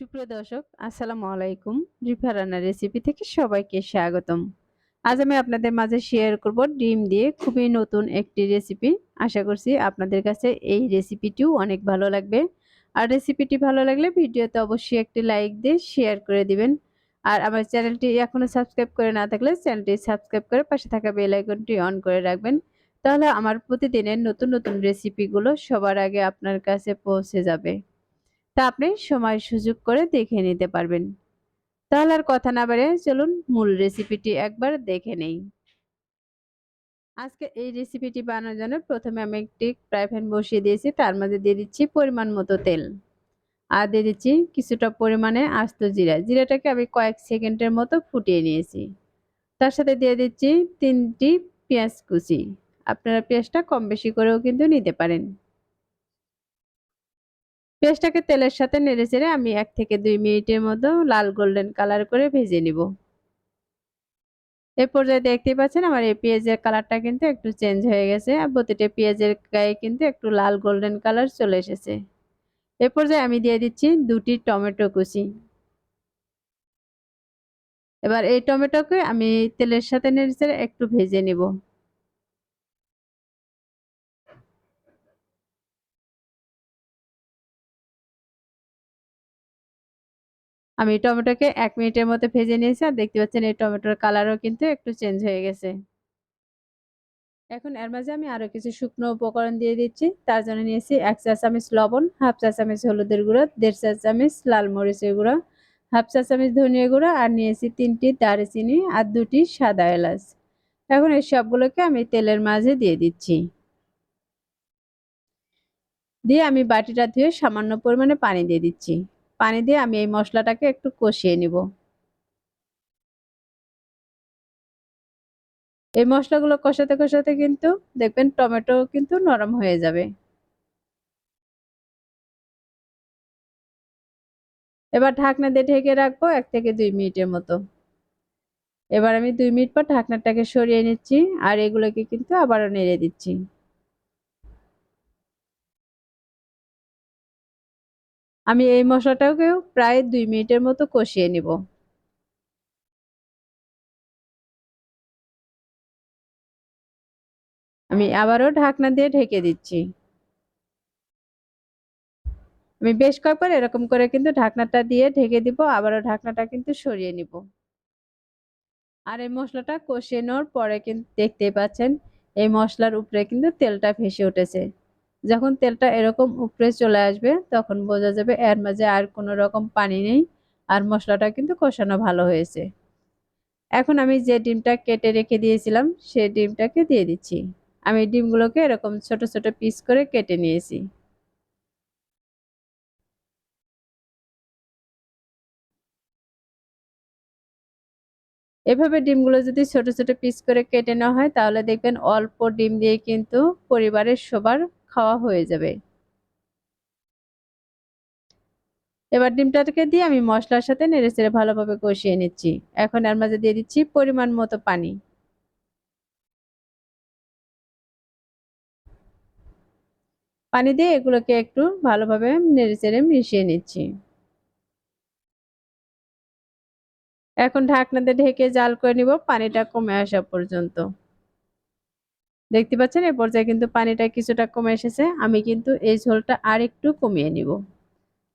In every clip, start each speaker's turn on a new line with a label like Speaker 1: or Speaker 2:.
Speaker 1: সুপ্রিয় দর্শক, আসসালামু আলাইকুম। রিফা রান্নার রেসিপি থেকে সবাইকে স্বাগতম। আজ আমি আপনাদের মাঝে শেয়ার করব ডিম দিয়ে খুবই নতুন একটি রেসিপি আশা করছি আপনাদের কাছে এই রেসিপিটিও অনেক ভালো লাগবে। আর রেসিপিটি ভালো লাগলে ভিডিওতে অবশ্যই একটি লাইক দিয়ে শেয়ার করে দিবেন। আর আমার চ্যানেলটি এখনও সাবস্ক্রাইব করে না থাকলে চ্যানেলটি সাবস্ক্রাইব করে পাশে থাকা বেল আইকনটি অন করে রাখবেন। তাহলে আমার প্রতিদিনের নতুন নতুন রেসিপিগুলো সবার আগে আপনার কাছে পৌঁছে যাবে। তা আপনি সময় সুযোগ করে দেখে নিতে পারবেন। তাহলে আর কথা না বাড়ে চলুন মূল রেসিপিটি একবার দেখে নেই। আজকে এই রেসিপিটি বানানোর জন্য প্রথমে আমি একটি ফ্রাই প্যান বসিয়ে দিয়েছি, তার মধ্যে দিয়ে দিচ্ছি পরিমাণ মতো তেল। আর দিয়ে দিচ্ছি কিছুটা পরিমাণে আস্ত জিরা। জিরাটাকে আমি কয়েক সেকেন্ডের মতো ফুটিয়ে নিয়েছি। তার সাথে দিয়ে দিচ্ছি তিনটি পেঁয়াজ কুচি। আপনারা পেঁয়াজটা কম বেশি করেও কিন্তু নিতে পারেন। পেঁয়াজটাকে তেলের সাথে নেড়ে চেড়ে আমি এক থেকে দুই মিনিটের মতো লাল গোল্ডেন কালার করে ভেজে নিব। এ পর্যায়ে দেখতেই পাচ্ছেন আমার এই পেঁয়াজের কালারটা কিন্তু একটু চেঞ্জ হয়ে গেছে আর প্রতিটা পেঁয়াজের গায়ে কিন্তু একটু লাল গোল্ডেন কালার চলে এসেছে। এ পর্যায়ে আমি দিয়ে দিচ্ছি দুটি টমেটো কুচি। এবার এই টমেটোকে আমি তেলের সাথে নেড়ে একটু ভেজে নিব। আমি টমেটোকে এক মিনিটের মতো ভেজে নিয়েছি আর দেখতে পাচ্ছেন এই টমেটোর কালারও কিন্তু একটু চেঞ্জ হয়ে গেছে। এখন এর মাঝে আমি আরও কিছু শুকনো উপকরণ দিয়ে দিচ্ছি। তার জন্য নিয়েছি এক চা চামচ লবণ, হাফ চা চামচ হলুদের গুঁড়ো, দেড় চা চামচ লাল মরিচের গুঁড়ো, হাফ চা চামচ ধনিয়া গুঁড়ো আর নিয়েছি তিনটি দারচিনি আর দুটি সাদা এলাচ। এখন এই সবগুলোকে আমি তেলের মাঝে দিয়ে দিচ্ছি। দিয়ে আমি বাটিটা ধুয়ে সামান্য পরিমাণে পানি দিয়ে দিচ্ছি। পানি দিয়ে আমি এই মশলাটাকে একটু কষিয়ে নিব। এই মশলাগুলো কষাতে কষাতে কিন্তু দেখবেন টমেটো কিন্তু নরম হয়ে যাবে। এবার ঢাকনা দিয়ে ঢেকে রাখব এক থেকে দুই মিনিটের মতো। এবার আমি দুই মিনিট পর ঢাকনাটাকে সরিয়ে নিচ্ছি আর এগুলোকে কিন্তু আবারও নেড়ে দিচ্ছি। আমি এই মশলাটাকেও প্রায় দুই মিনিটের মতো কষিয়ে নিব। আমি আবারও ঢাকনা দিয়ে ঢেকে দিচ্ছি। আমি বেশ কয়েকবার এরকম করে কিন্তু ঢাকনাটা দিয়ে ঢেকে দিব, আবারও ঢাকনাটা কিন্তু সরিয়ে নিব। আর এই মশলাটা কষিয়ে নেওয়ার পরে কিন্তু দেখতেই পাচ্ছেন, এই মশলার উপরে কিন্তু তেলটা ভেসে উঠেছে। যখন তেলটা এরকম উপরে চলে আসবে, তখন বোঝা যাবে এর মাঝে আর কোনো রকম পানি নেই আর মশলাটা কিন্তু কষানো ভালো হয়েছে। এখন আমি যে ডিমটা কেটে রেখে দিয়েছিলাম সেই ডিমটাকে দিয়ে দিচ্ছি। আমি ডিমগুলোকে এরকম ছোট ছোট পিস করে কেটে নিয়েছি। এভাবে ডিমগুলো যদি ছোট ছোট পিস করে কেটে নেওয়া হয়, তাহলে দেখবেন অল্প ডিম দিয়ে কিন্তু পরিবারের সবার খাওয়া হয়ে যাবে। এবার ডিমটাকে দিয়ে আমি মশলার সাথে নেড়ে চেড়ে ভালোভাবে কষিয়ে নিচ্ছি। এখন এর মাঝে দিয়ে দিচ্ছি পরিমাণ মতো পানি। পানি দিয়ে এগুলোকে একটু ভালোভাবে নেড়ে চেড়ে মিশিয়ে নিচ্ছি। এখন ঢাকনাতে ঢেকে জাল করে নিব, পানিটা কমে আসা পর্যন্ত। দেখতে পাচ্ছেন, এ পর্যায়ে কিন্তু পানিটা কিছুটা কমে এসেছে। আমি কিন্তু এই ঝোলটা আর একটু কমিয়ে নিব।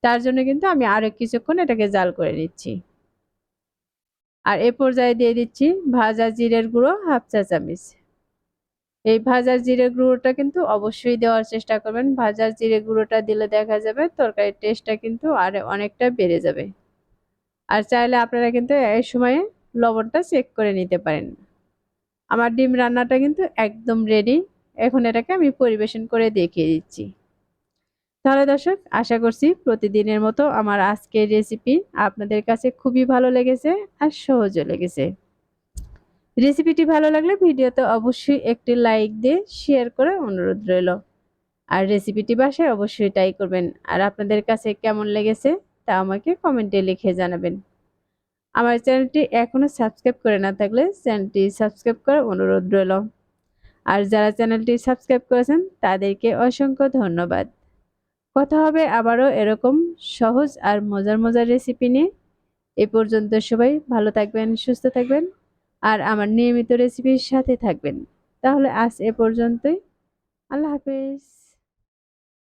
Speaker 1: তার জন্য কিন্তু আমি আরও কিছুক্ষণ এটাকে জাল করে নিচ্ছি। আর এ পর্যায়ে দিয়ে দিচ্ছি ভাজা জিরের গুঁড়ো হাফ চা চামিচ। এই ভাজা জিরে গুঁড়োটা কিন্তু অবশ্যই দেওয়ার চেষ্টা করবেন। ভাজা জিরে গুঁড়োটা দিলে দেখা যাবে তরকারির টেস্টটা কিন্তু আর অনেকটা বেড়ে যাবে। আর চাইলে আপনারা কিন্তু এই সময়ে লবণটা চেক করে নিতে পারেন। আমার ডিম রান্নাটা কিন্তু একদম রেডি এখন এটাকে আমি পরিবেশন করে দেখিয়ে দিচ্ছি। তাহলে দর্শক, আশা করছি প্রতিদিনের মতো আমার আজকের রেসিপি আপনাদের কাছে খুবই ভালো লেগেছে আর সহজও লেগেছে। রেসিপিটি ভালো লাগলে ভিডিওতে অবশ্যই একটি লাইক দিয়ে শেয়ার করে অনুরোধ রইল। আর রেসিপিটি বাসায় অবশ্যই ট্রাই করবেন। আর আপনাদের কাছে কেমন লেগেছে তা আমাকে কমেন্টে লিখে জানাবেন। আমার চ্যানেলটি এখনও সাবস্ক্রাইব করে না থাকলে চ্যানেলটি সাবস্ক্রাইব করার অনুরোধ রইল। আর যারা চ্যানেলটি সাবস্ক্রাইব করেছেন, তাদেরকে অসংখ্য ধন্যবাদ। কথা হবে আবারও এরকম সহজ আর মজার মজার রেসিপি নিয়ে। এ পর্যন্ত সবাই ভালো থাকবেন, সুস্থ থাকবেন। আর আমার নিয়মিত রেসিপির সাথে থাকবেন। তাহলে আজ এ পর্যন্তই। আল্লাহ হাফেজ।